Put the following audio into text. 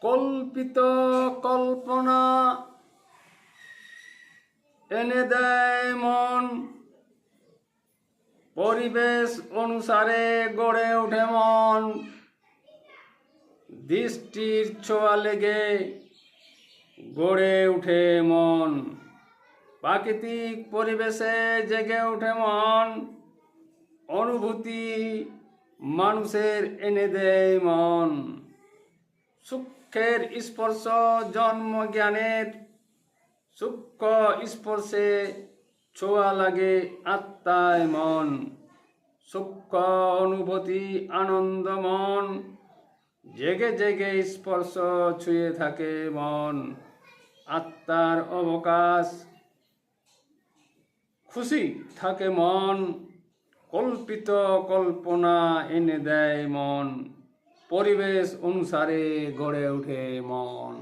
কল্পিত কল্পনা। এনে দেয় মন। পরিবেশ অনুসারে গড়ে ওঠে মন। দৃষ্টির ছোঁয়া লেগে গড়ে ওঠে মন। প্রাকৃতিক পরিবেশে জেগে ওঠে মন। অনুভূতি মানুষের এনে দেয় মন। সূক্ষ্মের স্পর্শ জন্ম জ্ঞানের। সূক্ষ্ম স্পর্শে ছোঁয়া লাগে আত্মায় মন। সূক্ষ্ম অনুভূতি আনন্দ মন। জেগে জেগে স্পর্শ ছুঁয়ে থাকে মন। আত্মার অবকাশ। খুশি থাকে মন। কল্পিত কল্পনা এনে দেয় মন। পরিবেশ অনুসারে গড়ে ওঠে মন।